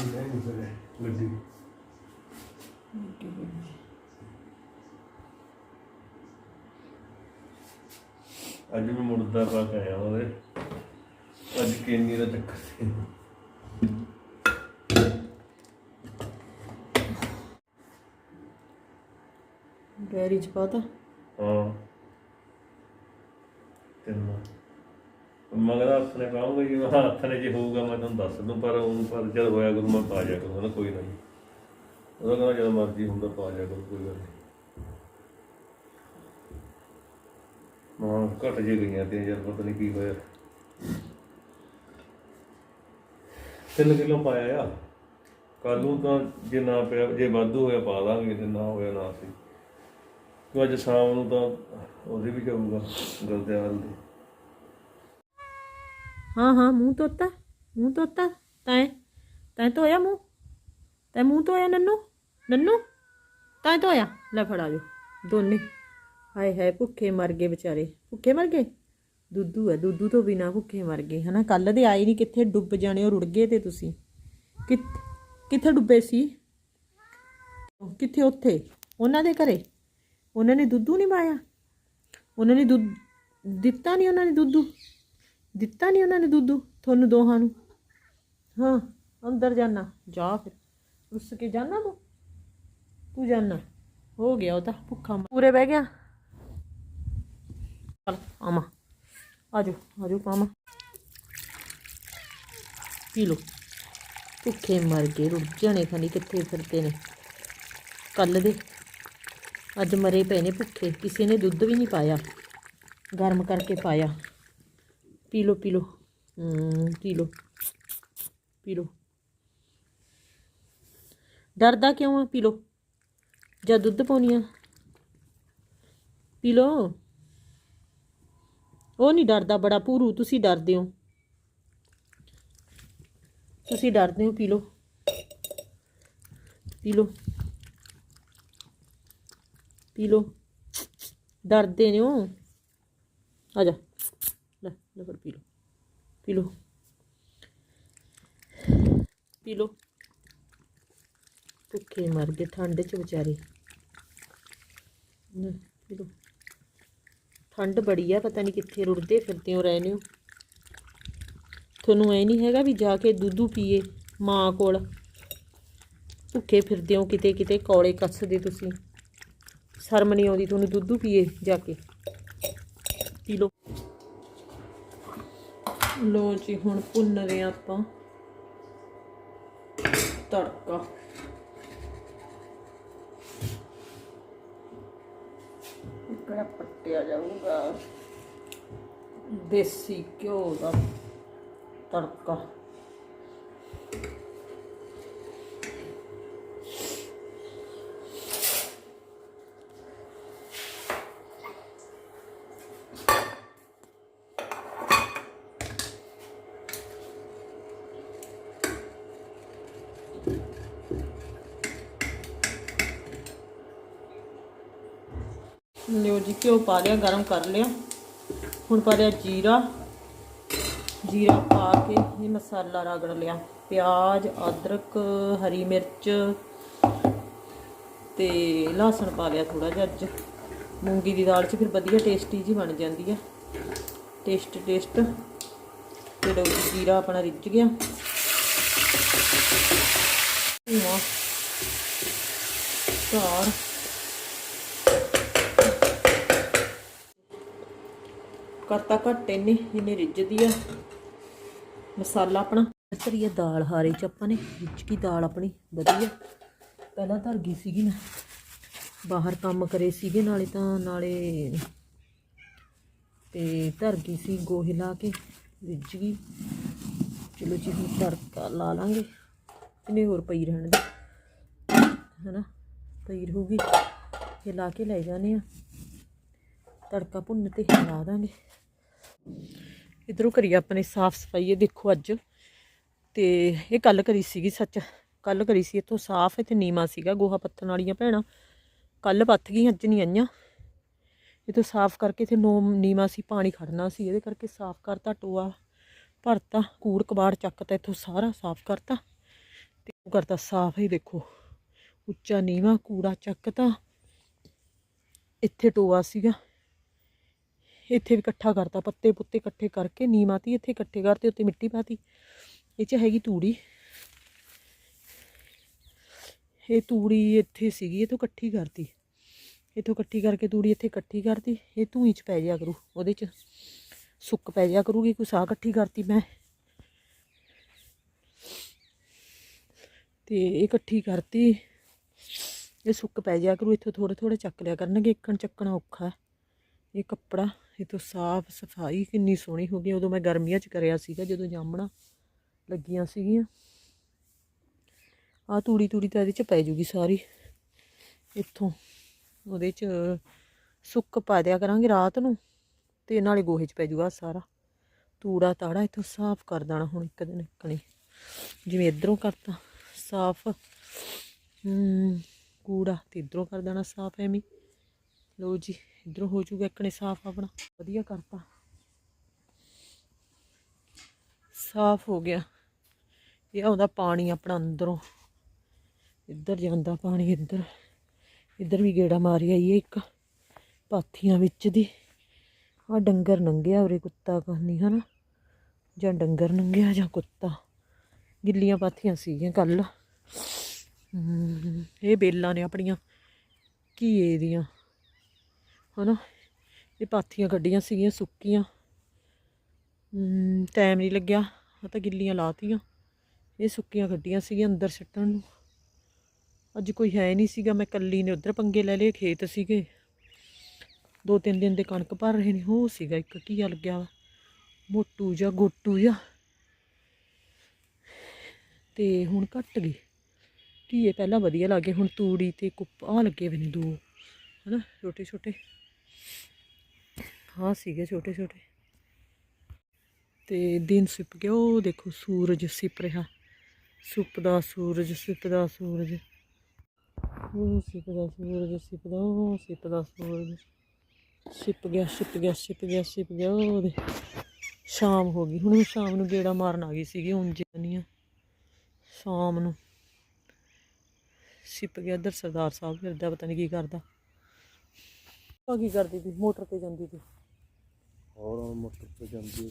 ਹੈ ਨਹੀਂ ਫਿਰ। ਅੱਜ ਮੈਂ ਮੁੜਦਾ ਪਾ ਕੇ ਆਇਆ ਉਹਦੇ। ਅੱਜ ਕੇਨੀ ਦਾ ਚੱਕਰ ਸੀ। ਡੈਰੀ ਚ ਪਾਤਾ? ਹਾਂ ਤੈਨੂੰ ਮਗਰ ਹੱਥ ਨੇ ਪਾਉਂਗਾ ਜੀ ਮੈਂ ਹੱਥ ਨੇ ਜੇ ਹੋਊਗਾ ਮੈਂ ਤੁਹਾਨੂੰ ਦੱਸ ਦੂੰ, ਪਰ ਉਹਨੂੰ ਪਰ ਜਦ ਹੋਇਆ ਕਰੂ ਮੈਂ ਪਾ ਜਾ ਕਰੂੰਗਾ ਨਾ ਕੋਈ ਨਹੀਂ ਉਹਦਾ ਕਹਿੰਦਾ ਜਦੋਂ ਮਰਜ਼ੀ ਹੁੰਦਾ ਪਾ ਜਾ ਕਰੂ, ਕੋਈ ਗੱਲ ਨਹੀਂ। ਮਾਂ ਘਟ ਜੇ ਗਈਆਂ ਤੇ ਯਾਰ ਪਤਾ ਨਹੀਂ ਕੀ ਹੋਇਆ। ਤਿੰਨ ਕਿਲੋ ਪਾਇਆ ਆ। ਕੱਲ ਨੂੰ ਤਾਂ ਜੇ ਨਾ ਪਿਆ, ਜੇ ਵਾਧੂ ਹੋਇਆ ਪਾ ਦਾਂਗੇ ਤੇ ਨਾ ਹੋਇਆ ਨਾ ਸੀ। ਤੂੰ ਅੱਜ ਸ਼ਾਮ ਨੂੰ ਤਾਂ ਉਹਦੇ ਵੀ ਜਾਊਗਾ ਗੁਰਦਿਆਲ ਦੇ ਹਾਂ ਹਾਂ, ਮੂੰਹ ਧੋਤਾ ਮੂੰਹ ਧੋਤਾ, ਤੈਂ ਤੈਂ ਧੋਇਆ ਮੂੰਹ? ਤੈਂ ਮੂੰਹ ਧੋਇਆ ਨੰਨੂ? ਨੰਨੂ? ਤੈਂ ਧੋਇਆ? ਲੈ ਫੜਾ ਜੋ ਦੋਨੇ। ਹਾਏ ਹਾਏ, ਭੁੱਖੇ ਮਰ ਗਏ ਵਿਚਾਰੇ। ਭੁੱਖੇ ਮਰ ਗਏ? ਦੁੱਧੂ ਹੈ ਦੁੱਧੂ ਤੋਂ ਬਿਨਾ ਭੁੱਖੇ ਮਰ ਗਏ, ਹਨਾ? ਕੱਲ ਦੇ ਆਏ ਨਹੀਂ ਕਿੱਥੇ, ਡੁੱਬ ਜਾਣੇ, ਉਹ ਰੁੜ ਗਏ ਤੇ ਤੁਸੀਂ। ਕਿ ਕਿੱਥੇ ਡੁੱਬੇ ਸੀ? ਕਿੱਥੇ, ਉੱਥੇ? ਉਹਨਾਂ ਦੇ ਘਰੇ? ਉਹਨਾਂ ਨੇ ਦੁੱਧੂ ਨਹੀਂ ਪਾਇਆ? ਉਹਨਾਂ ਨੇ ਦੁੱਧ, ਦਿੱਤਾ ਨਹੀਂ ਉਹਨਾਂ ਨੇ ਦੁੱਧੂ? ਦਿੱਤਾ ਨਹੀਂ ਉਹਨਾਂ ਨੇ ਦੁੱਧ? ਤੁਹਾਨੂੰ ਦੋਹਾਂ ਨੂੰ? ਹਾਂ, ਅੰਦਰ ਜਾਣਾ ਜਾ ਫਿਰ। ਰੁੱਸ ਕੇ ਜਾਣਾ ਤੂੰ? ਤੂੰ ਜਾਣਾ ਹੋ ਗਿਆ ਉਹ ਤਾਂ ਭੁੱਖਾ ਪੂਰੇ ਬਹਿ ਗਿਆ। ਚਲ ਆਮਾ ਆਜੋ ਆਜੋ ਪਾਮਾ ਪੀ ਲੋ ਭੁੱਖੇ ਮਰ ਗਏ ਰੁੱਝ ਜਾਣੇ ਖਾਨੀ ਕਿੱਥੇ ਫਿਰਦੇ ਨੇ। ਕੱਲ ਦੇ। ਅੱਜ ਮਰੇ ਪਏ ਨੇ ਭੁੱਖੇ। ਕਿਸੇ ਨੇ ਦੁੱਧ ਵੀ ਨਹੀਂ ਪਾਇਆ। ਗਰਮ ਕਰਕੇ ਪਾਇਆ। ਪੀ ਲੋ ਪੀ ਲੋ ਪੀ ਲੋ ਪੀ ਲੋ ਡਰਦਾ ਕਿਉਂ ਆ ਪੀ ਲੋ ਜਦ ਦੁੱਧ ਪਾਉਣੀ ਆ? ਪੀ ਲੋ ਉਹ ਨਹੀਂ ਡਰਦਾ ਬੜਾ ਪੂਰੂ ਤੁਸੀਂ ਡਰਦੇ ਹੋ। ਤੁਸੀਂ ਡਰਦੇ ਹੋ ਪੀ ਲੋ ਪੀ ਲੋ ਪੀ ਲੋ ਡਰਦੇ ਨੇ ਹੋ ਆ ਜਾ। ਲੈ ਲੈ ਫੜ ਪੀ ਲੋ ਪੀ ਪੀ ਲੋ ਭੁੱਖੇ ਮਰ ਗਏ, ਠੰਡ ਚ ਵਿਚਾਰੇ। ਪੀ ਲੋ ਠੰਡ ਬੜੀ ਆ, ਪਤਾ ਨਹੀਂ ਕਿੱਥੇ ਰੁੜਦੇ ਫਿਰਦੇ ਹੋ ਰਹੇ ਨੇ ਹੋ। ਤੁਹਾਨੂੰ ਐ ਨਹੀਂ ਹੈਗਾ ਵੀ ਜਾ ਕੇ ਦੁੱਧੂ ਪੀਏ, ਮਾਂ ਕੋਲ? ਭੁੱਖੇ ਫਿਰਦੇ ਹੋ ਕਿਤੇ ਕਿਤੇ, ਕੌਲੇ ਕੱਸਦੇ ਤੁਸੀਂ। ਸ਼ਰਮ ਨਹੀਂ ਆਉਂਦੀ ਤੁਹਾਨੂੰ ਦੁੱਧੂ ਪੀਏ ਜਾ ਕੇ। ਪੀ ਲੋ ਲੋ ਜੀ ਹੁਣ ਭੁੰਨ ਰਹੇ ਆਪਾਂ। ਤੜਕਾ। ਕਿਹੜਾ ਪੱਟਿਆ ਜਾਊਗਾ? ਦੇਸੀ ਘਿਓ ਦਾ ਤੜਕਾ। ਲਿਓ ਜੀ, ਘਿਓ ਪਾ ਲਿਆ, ਗਰਮ ਕਰ ਲਿਆ। ਹੁਣ ਪਾ ਲਿਆ ਜੀਰਾ। ਜੀਰਾ ਪਾ ਕੇ ਇਹ ਮਸਾਲਾ ਰਗੜ ਲਿਆ। ਪਿਆਜ਼, ਅਦਰਕ, ਹਰੀ ਮਿਰਚ ਤੇ ਲਹਸਣ ਪਾ ਲਿਆ ਥੋੜਾ ਜਿਹਾ ਅੱਜ। ਮੂੰਗੀ ਦੀ ਦਾਲ 'ਚ ਫਿਰ ਵਧੀਆ ਟੇਸਟੀ ਜੀ ਬਣ ਜਾਂਦੀ ਹੈ ਟੇਸਟ ਟੇਸਟ ਤੇ ਲਓ ਜੀ, ਜੀਰਾ ਆਪਣਾ ਰਿੱਝ ਗਿਆ। ਧੂਆਂ ਧਾਰ ਕਰਤਾ ਘੱਟ ਇਹਨੇ ਇਹਨੇ ਰਿੱਝਦੀ ਆ। ਮਸਾਲਾ ਆਪਣਾ। ਤਰੀ ਦਾਲ, ਹਾਰੇ ਚ ਆਪਾਂ ਨੇ ਰਿੱਝ ਗਈ ਦਾਲ ਆਪਣੀ, ਵਧੀਆ। ਪਹਿਲਾਂ ਧਰ ਗਈ ਸੀਗੀ ਨਾ ਬਾਹਰ ਕੰਮ ਕਰੇ ਸੀਗੇ, ਨਾਲੇ ਤਾਂ ਨਾਲੇ ਤੇ ਧਰ ਗਈ ਸੀ ਗੋਹੇ ਲਾ ਕੇ, ਰਿੱਝ ਗਈ। ਚਲੋ ਜੀ, ਹੁਣ ਤੜਕਾ ਲਾ ਲਾਂਗੇ। ਇਹਨੇ ਹੋਰ ਪਈ ਰਹਿਣ ਦੇ। ਹਨਾ, ਪਈ ਰਹੂਗੀ। ਇਹ ਲਾ ਕੇ ਲੈ ਜਾਣੇ ਆ, ਤੜਕਾ ਭੁੰਨ ਤੇ ਲਾ ਦਾਂਗੇ। ਇਧਰੋਂ ਕਰੀ ਆਪਣੇ ਸਾਫ਼ ਸਫ਼ਾਈ, ਇਹ ਦੇਖੋ ਅੱਜ। ਤੇ ਇਹ ਕੱਲ ਕਰੀ ਸੀਗੀ ਸੱਚ। ਕੱਲ ਕਰੀ ਸੀ ਇੱਥੋਂ ਸਾਫ਼, ਇੱਥੇ ਨੀਮਾ ਸੀਗਾ ਗੋਹਾ ਪੱਥਣ ਵਾਲੀਆਂ ਭੈਣਾਂ। ਕੱਲ ਪੱਥ ਗਈਆਂ, ਅੱਜ ਨਹੀਂ ਆਈਆਂ। ਇਹ ਸਾਫ਼ ਕਰਕੇ ਇੱਥੇ ਨੋ ਨੀਮਾ ਸੀ, ਪਾਣੀ ਖੜਨਾ ਸੀ। ਇਹਦੇ ਕਰਕੇ ਸਾਫ਼ ਕਰਤਾ, ਟੋਆ ਭਰਤਾ, ਕੂੜ ਕਬਾੜ ਚੱਕਤਾ ਇੱਥੋਂ ਸਾਰਾ ਸਾਫ਼ ਕਰਤਾ। ਉਹ ਕਰਤਾ ਸਾਫ਼ ਹੀ, ਦੇਖੋ। ਉੱਚਾ, ਨੀਵਾ ਕੂੜਾ ਚੱਕਤਾ ਇੱਥੇ ਟੋਆ ਸੀਗਾ। ਇੱਥੇ ਵੀ ਇਕੱਠਾ ਕਰਤਾ, ਪੱਤੇ ਪੁੱਤੇ ਇਕੱਠੇ ਕਰਕੇ ਨੀਮ ਤੀ, ਇੱਥੇ ਇਕੱਠੇ ਕਰਤੇ, ਉੱਤੇ ਮਿੱਟੀ ਪਾਤੀ। ਇਹ ਚ ਹੈਗੀ ਤੂੜੀ। ਇਹ ਤੂੜੀ ਇੱਥੇ ਸੀਗੀ, ਇਹ ਤੋਂ ਇਕੱਠੀ ਕਰਤੀ। ਇਥੋਂ ਇਕੱਠੀ ਕਰਕੇ ਤੂੜੀ ਇੱਥੇ ਇਕੱਠੀ ਕਰਤੀ। ਇਹ ਧੂਈ ਚ ਪੈ ਜਾ ਕਰੂ, ਉਹਦੇ ਚ ਸੁੱਕ ਪੈ ਜਾ ਕਰੂਗੀ, ਕੋਈ ਸਾਹ ਇਕੱਠੀ ਕਰਤੀ ਮੈਂ। ਤੇ ਇਹ ਇਕੱਠੀ ਕਰਤੀ। ਇਹ ਸੁੱਕ ਪੈ ਜਾ ਕਰੂ, ਇੱਥੋਂ ਥੋੜੇ ਥੋੜੇ ਚੱਕ ਲਿਆ ਕਰਨਗੇ। ਇੱਕਣ ਚੱਕਣਾ ਔਖਾ ਇਹ ਕੱਪੜਾ, ਇਹ ਤੋਂ ਸਾਫ਼ ਸਫ਼ਾਈ ਕਿੰਨੀ ਸੋਹਣੀ ਹੋ ਗਈ। ਉਦੋਂ ਮੈਂ ਗਰਮੀਆਂ 'ਚ ਕਰਿਆ ਸੀਗਾ, ਜਦੋਂ ਜਾਮਣਾ ਲੱਗੀਆਂ ਸੀਗੀਆਂ। ਆ ਤੂੜੀ ਤੂੜੀ ਤਾਂ ਇਹਦੇ 'ਚ ਪੈ ਜੂਗੀ ਸਾਰੀ। ਇੱਥੋਂ ਉਹਦੇ 'ਚ ਸੁੱਕ ਪਾ ਦਿਆ ਕਰਾਂਗੇ ਰਾਤ ਨੂੰ। ਤੇ ਨਾਲੇ ਗੋਹੇ 'ਚ ਪੈ ਜੂਗਾ ਸਾਰਾ। ਤੂੜਾ, ਤਾੜਾ ਇੱਥੋਂ ਸਾਫ਼ ਕਰ ਦੇਣਾ ਹੁਣ ਇੱਕ ਦਿਨ, ਇੱਕ ਨਹੀਂ। ਜਿਵੇਂ ਇਧਰੋਂ ਕਰਤਾ। ਸਾਫ਼। ਕੂੜਾ ਤੇ ਇਧਰੋਂ ਕਰ ਦੇਣਾ ਸਾਫ਼ ਐਵੇਂ। ਹੀ। ਲਓ ਜੀ, ਇਧਰੋਂ ਹੋ ਜੂਗਾ ਇੱਕਣੇ ਸਾਫ਼ ਆਪਣਾ। ਵਧੀਆ ਕਰਤਾ। ਸਾਫ਼ ਹੋ ਗਿਆ। ਇਹ ਆਉਂਦਾ ਪਾਣੀ ਆਪਣਾ ਅੰਦਰੋਂ। ਇੱਧਰ ਜਾਂਦਾ ਪਾਣੀ ਇੱਧਰ। ਇੱਧਰ ਵੀ ਗੇੜਾ ਮਾਰੀ ਆਈ ਇੱਕ। ਪਾਥੀਆਂ ਵਿੱਚ ਦੀ। ਆ ਡੰਗਰ ਨੰਗਿਆ ਉਰੇ ਕੁੱਤਾ ਕਰਨੀ ਹਨਾ? ਜਾਂ ਡੰਗਰ ਨੰਗਿਆ ਜਾਂ ਕੁੱਤਾ। ਗਿੱਲੀਆਂ ਪਾਥੀਆਂ ਸੀਗੀਆਂ ਕੱਲ ਇਹ ਬੇਲਾਂ ਨੇ ਆਪਣੀਆਂ, ਘੀਏ ਦੀਆਂ। ਹਨਾ? ਇਹ ਪਾਥੀਆਂ ਕੱਢੀਆਂ ਸੀਗੀਆਂ, ਸੁੱਕੀਆਂ। ਟਾਈਮ ਨਹੀਂ ਲੱਗਿਆ ਆ ਤਾਂ ਗਿੱਲੀਆਂ ਲਾਤੀਆਂ। ਇਹ ਸੁੱਕੀਆਂ ਕੱਢੀਆਂ ਸੀਗੀਆਂ ਅੰਦਰ ਸਿੱਟਣ ਨੂੰ। ਅੱਜ ਕੋਈ ਹੈ ਨਹੀਂ ਸੀਗਾ, ਮੈਂ ਕੱਲੀ ਨੇ ਉਧਰ ਪੰਗੇ ਲੈ ਲਏ, ਖੇਤ ਸੀਗੇ। ਦੋ ਤਿੰਨ ਦਿਨ ਦੇ ਕਣਕ ਭਰ ਰਹੇ ਨੇ ਉਹ ਸੀਗਾ ਇੱਕ, ਕੀ ਲੱਗਿਆ ਵਾ? ਮੋਟੂ ਜਾਂ ਗੋਟੂ ਜਾਂ ਤੇ ਹੁਣ ਘਟ ਗਈ। ਘੀਏ ਪਹਿਲਾਂ ਵਧੀਆ ਲੱਗੇ ਹੁਣ ਤੂੜੀ ਤੇ ਕੁੱਪ ਆ ਲੱਗੇ ਵੇ ਨੇ ਦੋ, ਹਨਾ, ਛੋਟੇ ਛੋਟੇ। ਹਾਂ ਸੀਗੇ ਛੋਟੇ ਛੋਟੇ। ਤੇ ਦਿਨ ਸਿਪ ਗਿਆ, ਉਹ ਦੇਖੋ ਸੂਰਜ ਸਿਪ ਰਿਹਾ। ਸੁਪਦਾ ਸੂਰਜ ਸਿਪਦਾ ਸੂਰਜ। ਉਹ ਸਿਪਦਾ ਸੂਰਜ ਸਿਪਦਾ ਉਹ ਸਿਪਦਾ ਸੂਰਜ। ਸਿਪ ਗਿਆ ਸਿਪ ਗਿਆ ਸਿਪ ਗਿਆ ਸਿਪ ਗਿਆ ਉਹਦੇ ਸ਼ਾਮ ਹੋ ਗਈ, ਹੁਣ ਸ਼ਾਮ ਨੂੰ ਗੇੜਾ ਮਾਰਨ ਆ ਗਈ ਸੀਗੀ, ਉਂਝ ਨਹੀਂ ਆ। ਸ਼ਾਮ ਨੂੰ। ਸਿਪ ਗਿਆ ਇੱਧਰ ਸਰਦਾਰ ਸਾਹਿਬ ਫਿਰਦਾ, ਪਤਾ ਨਹੀਂ ਕੀ ਕਰਦਾ। ਆ ਕੀ ਕਰਦੀ ਤੀ? ਮੋਟਰ ਤੇ ਜਾਂਦੀ ਤੀ। ਹੋਰ ਮੋਟਰ ਤੇ ਜਾਂਦੀ